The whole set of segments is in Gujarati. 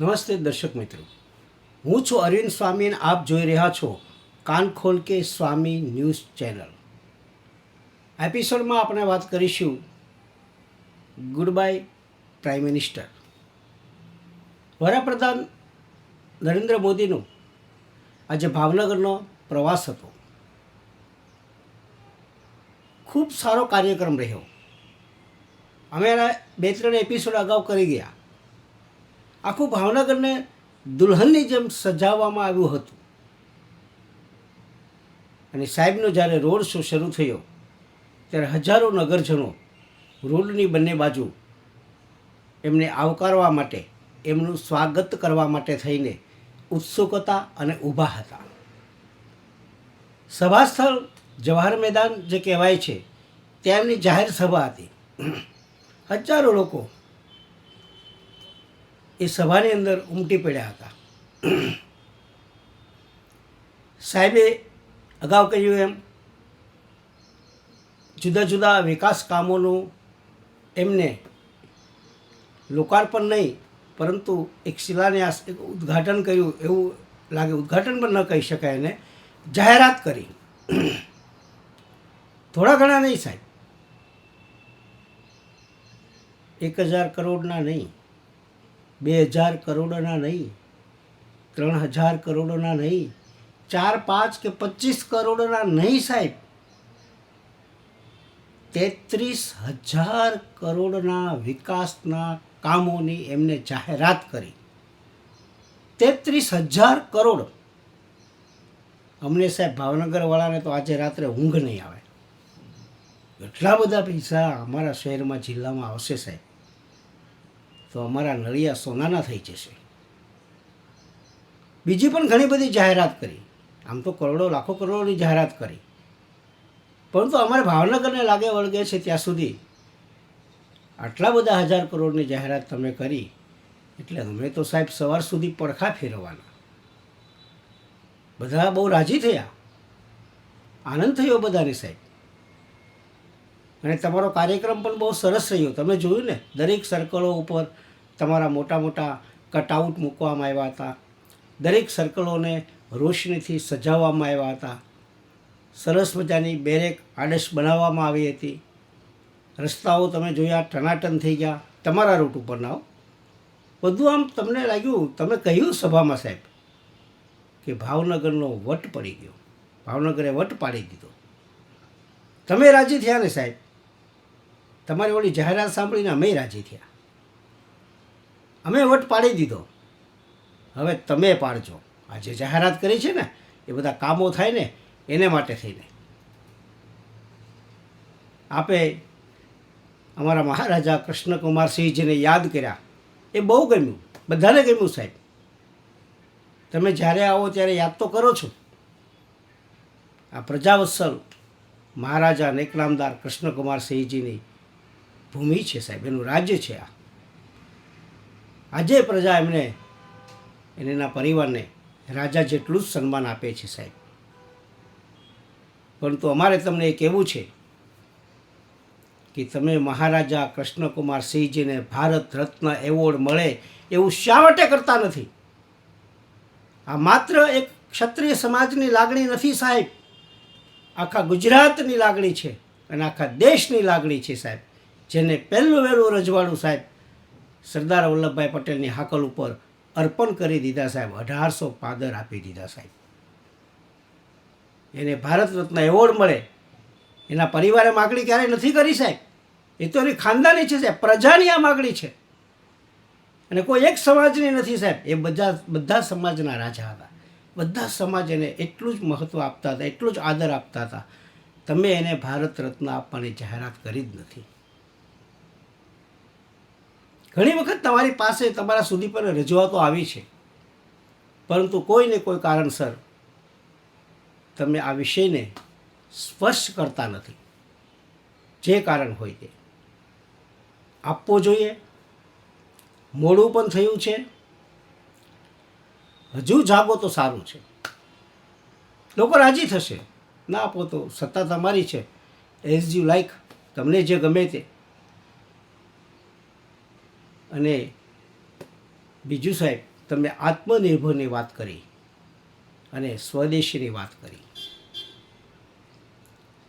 નમસ્તે દર્શક મિત્રો. હું છું અરવિંદ સ્વામી અને આપ જોઈ રહ્યા છો કાન ખોલ કે સ્વામી ન્યૂઝ ચેનલ. એપિસોડમાં આપણે વાત કરીશું ગુડ બાય પ્રાઇમ મિનિસ્ટર. વડાપ્રધાન નરેન્દ્ર મોદીનો આજે ભાવનગરનો પ્રવાસ હતો. ખૂબ સારો કાર્યક્રમ રહ્યો. અમે બે ત્રણ એપિસોડ અગાઉ કરી ગયા. આખું ભાવનગરને દુલ્હનની જેમ સજાવવામાં આવ્યું હતું. અને સાહેબનો જ્યારે રોડ શો શરૂ થયો, ત્યારે હજારો નગરજનો રોડની બંને બાજુ એમને આવકારવા માટે, એમનું સ્વાગત કરવા માટે થઈને ઉત્સુકતા અને ઊભા હતા. સભા સ્થળ જવાહર મેદાન જે કહેવાય છે ત્યાં એમની જાહેર સભા હતી. હજારો લોકો એ સભાની અંદર ઉમટી પડ્યા હતા. સાહેબે અગાઉ કહ્યું એમ, જુદા જુદા વિકાસ કામોનું એમને લોકાર્પણ નહીં, પરંતુ એક શિલાન્યાસ, એક ઉદ્ઘાટન કર્યું એવું લાગે, ઉદ્ઘાટન પણ ન કહી શકાય એને, જાહેરાત કરી. થોડા ઘણા નહીં સાહેબ. એક હજાર કરોડના નહીં. બે હજાર કરોડના નહીં, ત્રણ હજાર કરોડના નહીં, ચાર, પાંચ કે પચીસ કરોડના નહીં સાહેબ. તેત્રીસ હજાર કરોડના વિકાસના કામોની એમને જાહેરાત કરી. તેત્રીસ હજાર કરોડ. અમને સાહેબ ભાવનગરવાળાને તો આજે રાત્રે ઊંઘ નહીં આવે. એટલા બધા પૈસા અમારા શહેરમાં, જિલ્લામાં આવશે સાહેબ. તો અમારા નળિયા સોનાના થઈ જશે. બીજી પણ ઘણી બધી જાહેરાત કરી. આમ તો કરોડો, લાખો કરોડોની જાહેરાત કરી. પરંતુ અમારે ભાવનગરને લાગે વળગે છે ત્યાં સુધી આટલા બધા હજાર કરોડની જાહેરાત તમે કરી, એટલે અમે તો સાહેબ સવાર સુધી પડખા ફેરવવાના. બધા બહુ રાજી થયા. આનંદ થયો બધાને સાહેબ. અને તમારો કાર્યક્રમ પણ બહુ સરસ રહ્યો. તમે જોયું ને, દરેક સર્કલો ઉપર તમારા મોટા મોટા કટઆઉટ મૂકવામાં આવ્યા હતા. દરેક સર્કલોને રોશનીથી સજાવવામાં આવ્યા હતા. સરસ મજાની બેરેક આડસ બનાવવામાં આવી હતી. રસ્તાઓ તમે જોયા, ટનાટન થઈ ગયા. તમારા રૂટ ઉપર ના બધું આમ તમને લાગ્યું, તમે કહ્યું સભામાં સાહેબ, કે ભાવનગરનો વટ પડી ગયો. ભાવનગરે વટ પાડી દીધો. તમે રાજી થયા ને સાહેબ? તમારી ઓલી જાહેરાત સાંભળીને અમે રાજી થયા. અમે વટ પાડી દીધો. હવે તમે પાડજો. આ જે જાહેરાત કરી છે ને, એ બધા કામો થાય ને, એને માટે થઈને. આપે અમારા મહારાજા કૃષ્ણકુમાર સિંહજીને યાદ કર્યા. એ બહુ ગમ્યું. બધાને ગમ્યું સાહેબ. તમે જ્યારે આવો ત્યારે યાદ તો કરો છો. આ પ્રજાવત્સલ મહારાજા નેકનામદાર કૃષ્ણકુમાર સિંહજીની ભૂમિ છે સાહેબ, એનું રાજ્ય છે આ. આજે પ્રજા એમને અને એના પરિવારને રાજા જેટલું જ સન્માન આપે છે સાહેબ. પરંતુ અમારે તમને એ કહેવું છે કે તમે મહારાજા કૃષ્ણકુમાર સિંહજીને ભારત રત્ન એવોર્ડ મળે એવું શા માટે કરતા નથી. આ માત્ર એક ક્ષત્રિય સમાજની લાગણી નથી સાહેબ. આખા ગુજરાતની લાગણી છે અને આખા દેશની લાગણી છે સાહેબ. જેને પહેલું વહેલું રજવાડું સાહેબ સરદાર વલ્લભભાઈ પટેલની હાકલ ઉપર અર્પણ કરી દીધા સાહેબ, અઢારસો પાદર આપી દીધા સાહેબ. એને ભારત રત્ન એવોર્ડ મળે. એના પરિવારે માગણી ક્યારેય નથી કરી સાહેબ. એ તો એની ખાનદાની છે સાહેબ, પ્રજાની આ માગણી છે. અને કોઈ એક સમાજની નથી સાહેબ, એ બધા બધા સમાજના રાજા હતા. બધા સમાજ એને એટલું જ મહત્ત્વ આપતા હતા, એટલું જ આદર આપતા હતા. તમે એને ભારત રત્ન આપવાની જાહેરાત કરી જ નથી. ઘણી વખત તમારી પાસે તમારા સુધી પણ રજૂઆતો આવી છે. પરંતુ કોઈને કોઈ કારણસર તમે આ વિષયને સ્પષ્ટ કરતા નથી. જે કારણ હોય તે. આપવો જોઈએ. મોડું પણ થયું છે. હજુ જાગો તો સારું છે. લોકો રાજી થશે. ના, આપો તો સત્તા તમારી છે. એઝ યુ લાઈક તમને જે ગમે તે. અને બીજું સાહેબ, તમે આત્મનિર્ભરની વાત કરી અને સ્વદેશીની વાત કરી.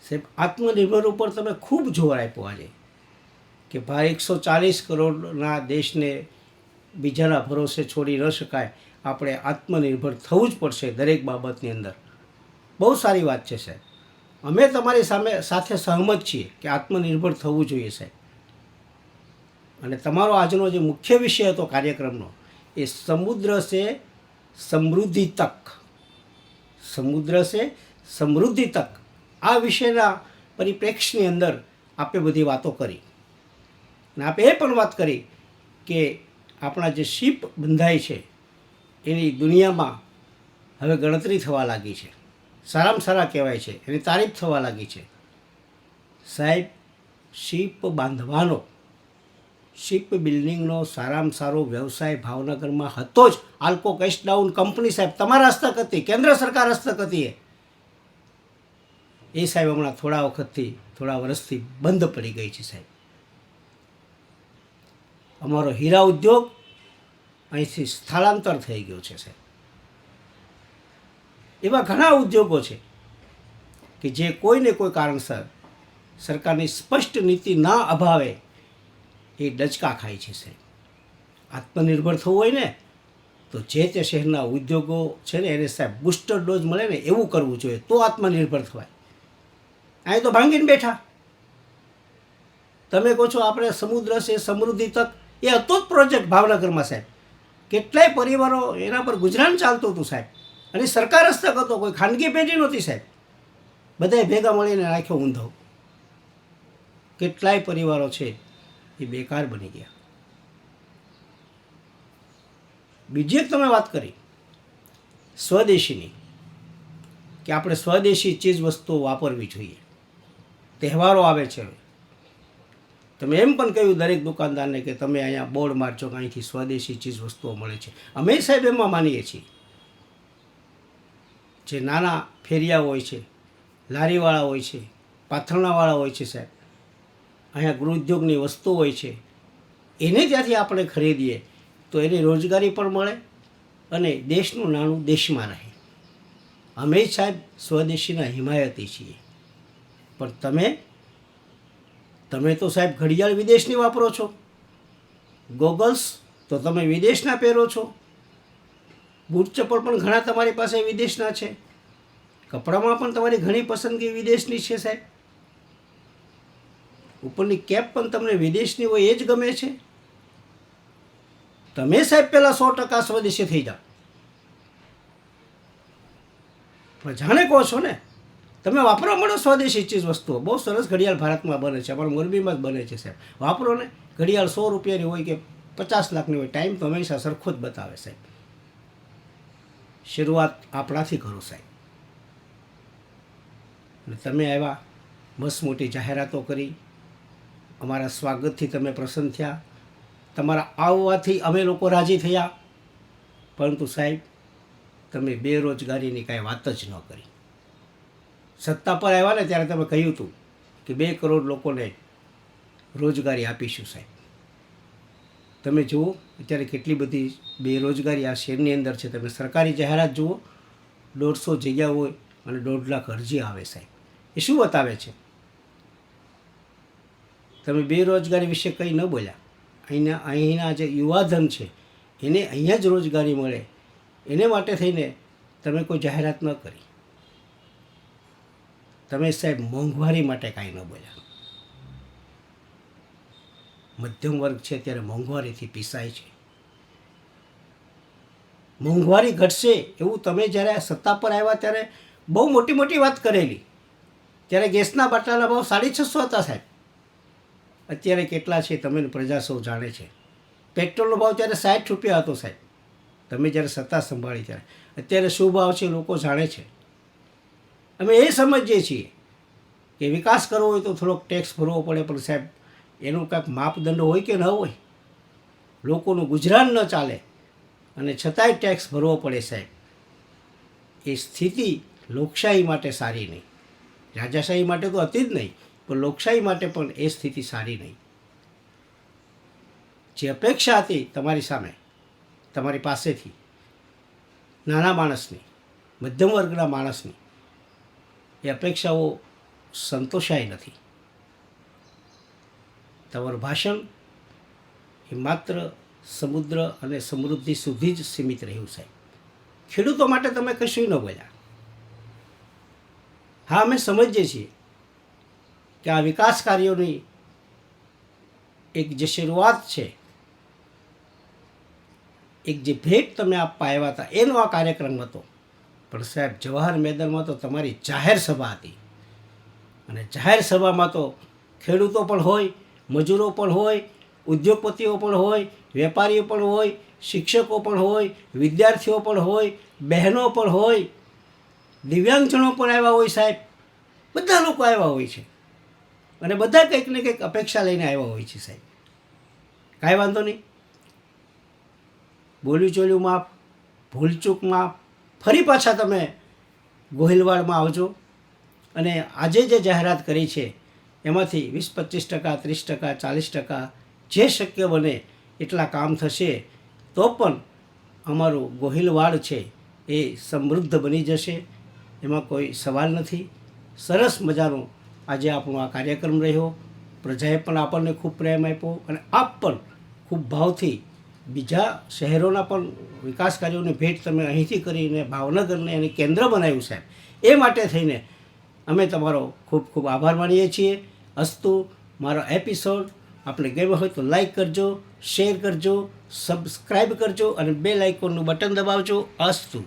સાહેબ, આત્મનિર્ભર ઉપર તમે ખૂબ જોર આપ્યો આજે કે ભાઈ એકસો ચાલીસ કરોડના દેશને બીજાના ભરોસે છોડી ન શકાય. આપણે આત્મનિર્ભર થવું જ પડશે દરેક બાબતની અંદર. બહુ સારી વાત છે સાહેબ. અમે તમારી સામે સાથે સહમત છીએ કે આત્મનિર્ભર થવું જોઈએ સાહેબ. અને તમારો આજનો જે મુખ્ય વિષય હતો કાર્યક્રમનો, એ સમુદ્ર છે સમૃદ્ધિ તક. સમુદ્ર છે સમૃદ્ધિ તક. આ વિષયના પરિપ્રેક્ષની અંદર આપે બધી વાતો કરી. અને આપે એ પણ વાત કરી કે આપણા જે શિપ બંધાય છે, એની દુનિયામાં હવે ગણતરી થવા લાગી છે. સારામાં સારા કહેવાય છે. એની તારીફ થવા લાગી છે. સાહેબ, શિપ બાંધવાનો શિપ બિલ્ડિંગનો સારામાં સારો વ્યવસાય ભાવનગરમાં હતો જ. આલ્કો કેશ ડાઉન કંપની સાહેબ, તમારા હસ્તક હતી, કેન્દ્ર સરકાર હસ્તક હતી એ સાહેબ હમણાં થોડા વખતથી, થોડા વર્ષથી બંધ પડી ગઈ છે સાહેબ. અમારો હીરા ઉદ્યોગ અહીંથી સ્થળાંતર થઈ ગયો છે સાહેબ. એવા ઘણા ઉદ્યોગો છે કે જે કોઈને કોઈ કારણસર સરકારની સ્પષ્ટ નીતિ ના અભાવે એ ડચકા ખાય છે, સાહેબ. આત્મનિર્ભર થવું હોય ને, તો જે તે શહેરના ઉદ્યોગો છે ને, એને સાહેબ બુસ્ટર ડોઝ મળે ને, એવું કરવું જોઈએ, તો આત્મનિર્ભર થવાય. અહીં તો ભાંગીને બેઠા. તમે કહો છો આપણે સમુદ્ર છે, સમૃદ્ધિ તક, એ હતો જ પ્રોજેક્ટ ભાવનગરમાં, સાહેબ. કેટલાય પરિવારો એના પર ગુજરાન ચાલતું હતું, સાહેબ. અને સરકાર હસ્તક હતો, કોઈ ખાનગી પેઢી નહોતી, સાહેબ. બધાએ ભેગા મળીને રાખ્યો ઊંધો. કેટલાય પરિવારો છે એ બેકાર બની ગયા. બીજી એક તમે વાત કરી, સ્વદેશીની, કે આપણે સ્વદેશી ચીજ વસ્તુઓ વાપરવી જોઈએ. તહેવારો આવે છે. તમે એમ પણ કહ્યું દરેક દુકાનદારને કે તમે અહીંયા બોર્ડ મારજો કે અહીંથી સ્વદેશી ચીજ વસ્તુઓ મળે છે. અમે સાહેબ એમાં માનીએ છીએ. જે નાના ફેરિયા હોય છે, લારીવાળા હોય છે, પાથરણાવાળા હોય છે સાહેબ. અહીંયા ગૃહ ઉદ્યોગની વસ્તુ હોય છે, એને ત્યાંથી આપણે ખરીદીએ, તો એની રોજગારી પણ મળે અને દેશનું નાણું દેશમાં રહે. અમે સાહેબ સ્વદેશીના હિમાયતી છીએ. પણ તમે તમે તો સાહેબ ઘડિયાળ વિદેશની વાપરો છો. ગોગલ્સ તો તમે વિદેશના પહેરો છો. બૂટ ચપ્પલ પણ ઘણા તમારી પાસે વિદેશના છે. કપડામાં પણ તમારી ઘણી પસંદગી વિદેશની છે સાહેબ. ઉપરની કેપ પણ તમને વિદેશની હોય એ જ ગમે છે? તમે સાહેબ પહેલાં સો ટકા સ્વદેશી થઈ જાઓ. પણ જાણે કહો છો ને? તમે વાપરો મળો સ્વદેશી ચીજ વસ્તુઓ. બહુ સરસ ઘડિયાળ ભારતમાં બને છે. અમારા મોરબીમાં જ બને છે સાહેબ. વાપરો ને. ઘડિયાળ સો રૂપિયાની હોય કે પચાસ લાખની હોય, ટાઈમ તો હંમેશા સરખો જ બતાવે સાહેબ. શરૂઆત આપણાથી કરો સાહેબ. તમે આવ્યા મસ્ત મોટી જાહેરાતો કરી. અમારા સ્વાગતથી તમે પ્રસન્ન થયા. તમારા આવવાથી અમે લોકો રાજી થયા. પરંતુ સાહેબ, તમે બેરોજગારીની કાંઈ વાત જ ન કરી. સત્તા પર આવ્યા ને ત્યારે તમે કહ્યું હતું કે બે કરોડ લોકોને રોજગારી આપીશું સાહેબ. તમે જુઓ, અત્યારે કેટલી બધી બેરોજગારી આ શહેરની અંદર છે. તમે સરકારી જાહેરાત જુઓ, દોઢસો જગ્યા હોય અને દોઢ લાખ અરજી આવે સાહેબ. એ શું બતાવે છે? તમે બેરોજગારી વિશે કંઈ ન બોલ્યા. અહીંના અહીંના જે યુવાધન છે, એને અહીંયા જ રોજગારી મળે. એને માટે થઈને તમે કોઈ જાહેરાત ન કરી. તમે સાહેબ મોંઘવારી માટે કાંઈ ન બોલ્યા. મધ્યમ વર્ગ છે ત્યારે મોંઘવારીથી પીસાય છે. મોંઘવારી ઘટશે એવું તમે જ્યારે સત્તા પર આવ્યા ત્યારે બહુ મોટી મોટી વાત કરેલી. ત્યારે ગેસના બાટલાના ભાવ સાડી છસો હતા સાહેબ. અત્યારે કેટલા છે તમે પ્રજા સૌ જાણે છે. પેટ્રોલનો ભાવ ત્યારે સાઠ રૂપિયા હતો સાહેબ, તમે જ્યારે સત્તા સંભાળી ત્યારે. અત્યારે શું ભાવ છે લોકો જાણે છે. અમે એ સમજીએ છીએ કે વિકાસ કરવો હોય તો થોડોક ટેક્સ ભરવો પડે, પણ સાહેબ, એનું કાંઈક માપદંડ હોય કે ન હોય? લોકોનું ગુજરાન ન ચાલે. અને છતાંય ટેક્સ ભરવો પડે સાહેબ. એ સ્થિતિ લોકશાહી માટે સારી નહીં. રાજાશાહી માટે તો હતી જ નહીં. લોકશાહી માટે પણ એ સ્થિતિ સારી નહીં. જે અપેક્ષા હતી તમારી સામે, તમારી પાસેથી, નાના માણસની, મધ્યમ વર્ગના માણસની, એ અપેક્ષાઓ સંતોષાય નથી. તમારું ભાષણ એ માત્ર સમુદ્ર અને સમૃદ્ધિ સુધી જ સીમિત રહ્યું સાહેબ. ખેડૂતો માટે તમે કશું ન બોલ્યા. હા, અમે સમજીએ છીએ કે આ વિકાસ કાર્યોની એક જે શરૂઆત છે, એક જે ભેટ તમે આપવા આવ્યા હતા, એનો આ કાર્યક્રમ હતો. પણ સાહેબ, જવાહર મેદાનમાં તો તમારી જાહેર સભા હતી. અને જાહેર સભામાં તો ખેડૂતો પણ હોય, મજૂરો પણ હોય, ઉદ્યોગપતિઓ પણ હોય, વેપારીઓ પણ હોય, શિક્ષકો પણ હોય, વિદ્યાર્થીઓ પણ હોય, બહેનો પણ હોય, દિવ્યાંગજનો પણ આવ્યા હોય સાહેબ. બધા લોકો આવ્યા હોય છે. અને બધા કંઈક ને કંઈક અપેક્ષા લઈને આવ્યા હોય છે સાહેબ. કાંઈ વાંધો નહીં. બોલ્યું ચોલ્યું માપ, ભૂલચૂક માપ, ફરી પાછા તમે ગોહિલવાડમાં આવજો. અને આજે જે જાહેરાત કરી છે, એમાંથી વીસ, પચીસ ટકા, ત્રીસ ટકા, ચાલીસ ટકા, જે શક્ય બને એટલા કામ થશે, તો પણ અમારું ગોહિલવાડ છે એ સમૃદ્ધ બની જશે. એમાં કોઈ સવાલ નથી. સરસ મજાનો આજે આપણો આ કાર્યક્રમ રહ્યો. પ્રજાએ પણ આપણને ખૂબ પ્રેમ આપ્યો અને આપ પણ ખૂબ ભાવથી બીજા શહેરોના પણ વિકાસ કાર્યોની ભેટ તમે અહીંથી કરીને ભાવનગરને એને કેન્દ્ર બનાવ્યું સાહેબ. એ માટે થઈને અમે તમારો ખૂબ ખૂબ આભાર માનીએ છીએ. અસ્તુ, મારો એપિસોડ આપણે ગમ્યો હોય તો લાઈક કરજો શેર કરજો સબસ્ક્રાઈબ કરજો અને બે લાઇકોનનું બટન દબાવજો. અસ્તુ.